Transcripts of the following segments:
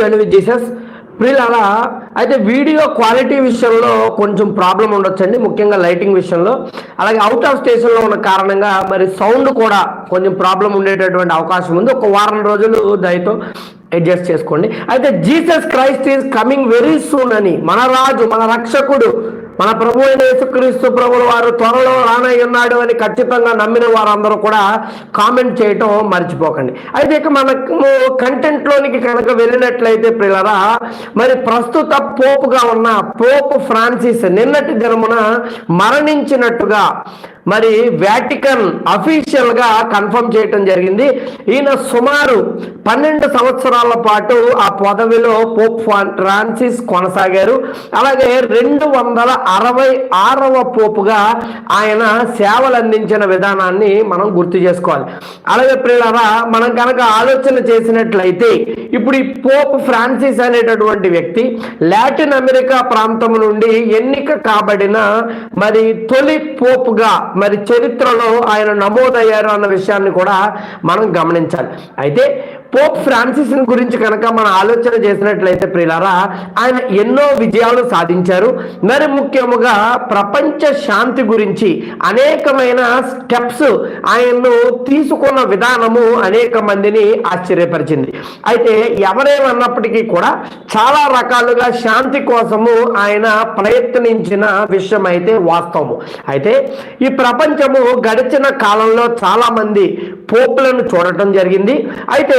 Join with Jesus. అలా అయితే video quality విషయంలో కొంచెం ప్రాబ్లం ఉండొచ్చండి ముఖ్యంగా లైటింగ్ విషయంలో. అలాగే అవుట్ ఆఫ్ స్టేషన్లో ఉన్న కారణంగా మరి సౌండ్ కూడా కొంచెం ప్రాబ్లం ఉండేటటువంటి అవకాశం ఉంది. ఒక వారం రోజులు దయతో అడ్జస్ట్ చేసుకోండి. అయితే Jesus Christ is coming very soon అని మన రాజు మన రక్షకుడు మన ప్రభు అయిన యేసుక్రీస్తు ప్రభుల వారు త్వరలో రానై ఉన్నాడు అని ఖచ్చితంగా నమ్మిన వారందరూ కూడా కామెంట్ చేయటం మర్చిపోకండి. అయితే ఇక మనకు కంటెంట్లోనికి కనుక వెళ్ళినట్లయితే పిల్లరా మరి ప్రస్తుత పోపుగా ఉన్న పోపు ఫ్రాన్సిస్ నిన్నటి దినమున మరణించినట్టుగా మరి వ్యాటికన్ అఫీషియల్గా కన్ఫర్మ్ చేయటం జరిగింది. ఈయన సుమారు పన్నెండు సంవత్సరాల పాటు ఆ పదవిలో పోప్ ఫ్రాన్సిస్ కొనసాగారు. అలాగే రెండు వందల అరవై ఆరవ పోపుగా ఆయన సేవలు అందించిన విధానాన్ని మనం గుర్తు చేసుకోవాలి. అలాగే ప్రియులారా మనం కనుక ఆలోచన చేసినట్లయితే ఇప్పుడు ఈ పోప్ ఫ్రాన్సిస్ అనేటటువంటి వ్యక్తి లాటిన్ అమెరికా ప్రాంతం నుండి ఎన్నిక కాబడిన మరి తొలి పోపుగా మరి చరిత్రలో ఆయన నమోదయ్యారు అన్న విషయాన్ని కూడా మనం గమనించాలి. అయితే పోప్ ఫ్రాన్సిస్ గురించి కనుక మనం ఆలోచన చేసినట్లయితే ప్రియులారా ఆయన ఎన్నో విజయాలు సాధించారు. మరి ముఖ్యముగా ప్రపంచ శాంతి గురించి అనేకమైన స్టెప్స్ ఆయన్ను తీసుకున్న విధానము అనేక మందిని ఆశ్చర్యపరిచింది. అయితే ఎవరేమన్నప్పటికీ కూడా చాలా రకాలుగా శాంతి కోసము ఆయన ప్రయత్నించిన విషయం అయితే వాస్తవము. అయితే ఈ ప్రపంచము గడిచిన కాలంలో చాలా మంది పోపులను చూడటం జరిగింది. అయితే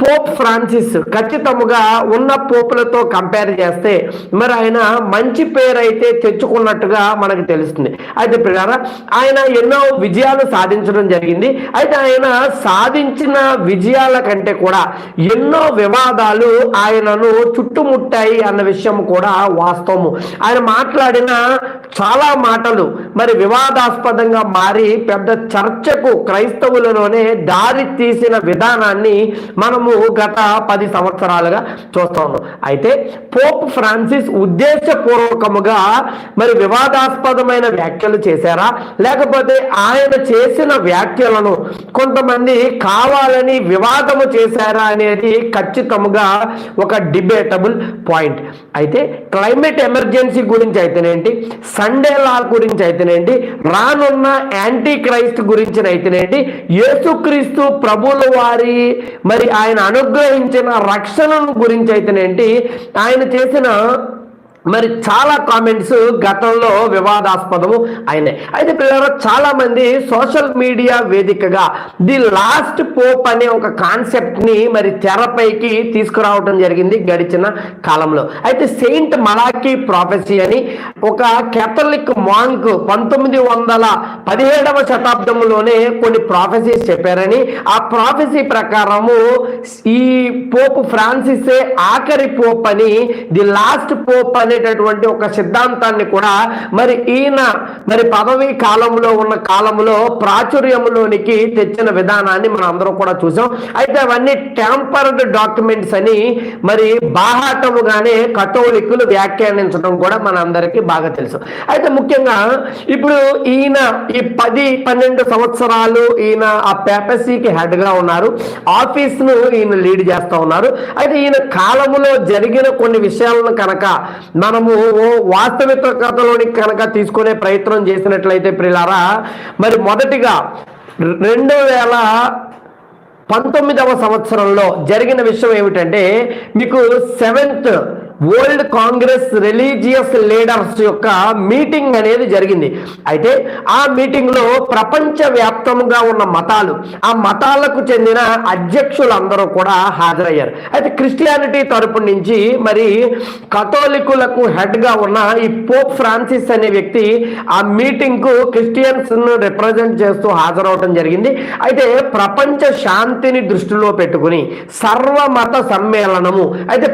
పోప్ ఫ్రాన్సిస్ ఖచ్చితముగా ఉన్న పోపులతో కంపేర్ చేస్తే మరి ఆయన మంచి పేరు అయితే తెచ్చుకున్నట్టుగా మనకు తెలుస్తుంది. అయితే ప్రియారా ఆయన ఎన్నో విజయాలు సాధించడం జరిగింది. అయితే ఆయన సాధించిన విజయాల కంటే కూడా ఎన్నో వివాదాలు ఆయనను చుట్టుముట్టాయి అన్న విషయం కూడా వాస్తవము. ఆయన మాట్లాడిన చాలా మాటలు మరి వివాదాస్పదంగా మారి పెద్ద చర్చకు క్రైస్తవులలోనే దారి తీసిన విధానాన్ని మనం మనము గత పది సంవత్సరాలుగా చూస్తా ఉన్నాం అయితే పోప్ ఫ్రాన్సిస్ ఉద్దేశపూర్వకముగా మరి వివాదాస్పదమైన వ్యాఖ్యలు చేశారా? లేకపోతే ఆయన చేసిన వ్యాఖ్యలను కొంతమంది కావాలని వివాదము చేశారా అనేది ఖచ్చితంగా ఒక డిబేటబుల్ పాయింట్. అయితే క్లైమేట్ ఎమర్జెన్సీ గురించి అయితేనేంటి సండే లా గురించి అయితేనేంటి రానున్న యాంటీ క్రైస్ట్ గురించి అయితేనేంటి యేసుక్రీస్తు ప్రభుల వారి మరి ఆయన అనుగ్రహించిన రక్షణను గురించి అయితేనేంటి ఆయన చేసిన మరి చాలా కామెంట్స్ గతంలో వివాదాస్పదము అయినాయి. అయితే పిల్లలు చాలా మంది సోషల్ మీడియా వేదికగా ది లాస్ట్ పోప్ అనే ఒక కాన్సెప్ట్ని మరి తెరపైకి తీసుకురావడం జరిగింది గడిచిన కాలంలో. అయితే సెయింట్ మలాకీ ప్రాఫెసీ అని ఒక కేథలిక్ మాంక్ పంతొమ్మిది వందల పదిహేడవ శతాబ్దంలోనే కొన్ని ప్రాఫెసీస్ చెప్పారని. ఆ ప్రాఫెసీ ప్రకారము ఈ పోప్ ఫ్రాన్సిసే ఆఖరి పోప్ అని ది లాస్ట్ పోప్ అనేటటువంటి ఒక సిద్ధాంతాన్ని కూడా మరి ఈయన మరి పదవి కాలంలో ఉన్న కాలంలో ప్రాచుర్యంలోనికి తెచ్చిన విధానాన్ని మనం అందరం కూడా చూసాం. అయితే అవన్నీ ట్యాంపర్డ్ డాక్యుమెంట్స్ అని మరి బాహాటముగానే కథోలికులు వ్యాఖ్యానించడం కూడా మన అందరికీ బాగా తెలుసు. అయితే ముఖ్యంగా ఇప్పుడు ఈయన ఈ పది పన్నెండు సంవత్సరాలు ఈయన ఆ పేపసీకి హెడ్గా ఉన్నారు. ఆఫీస్ను ఈయన లీడ్ చేస్తా ఉన్నారు. అయితే ఈయన కాలములో జరిగిన కొన్ని విషయాలను కనుక మనము వాస్తవికతలోని కనుక తీసుకునే ప్రయత్నం చేసినట్లయితే ప్రిలారా మరి మొదటిగా రెండు వేల పంతొమ్మిదవ సంవత్సరంలో జరిగిన విషయం ఏమిటంటే మీకు seventh world congress religious leaders యొక్క మీటింగ్ అనేది జరిగింది. అయితే ఆ మీటింగ్లో ప్రపంచ వ్యాప్తంగా ఉన్న మతాలు ఆ మతాలకు చెందిన అధ్యక్షులందరూ కూడా హాజరయ్యారు. అయితే క్రిస్టియానిటీ తరపు నుంచి మరి కథోలికులకు హెడ్గా ఉన్న ఈ పోప్ ఫ్రాన్సిస్ అనే వ్యక్తి ఆ మీటింగ్కు క్రిస్టియన్స్ రిప్రజెంట్ చేస్తూ హాజరవడం జరిగింది. అయితే ప్రపంచ శాంతిని దృష్టిలో పెట్టుకుని సర్వమత సమ్మేళనము అయితే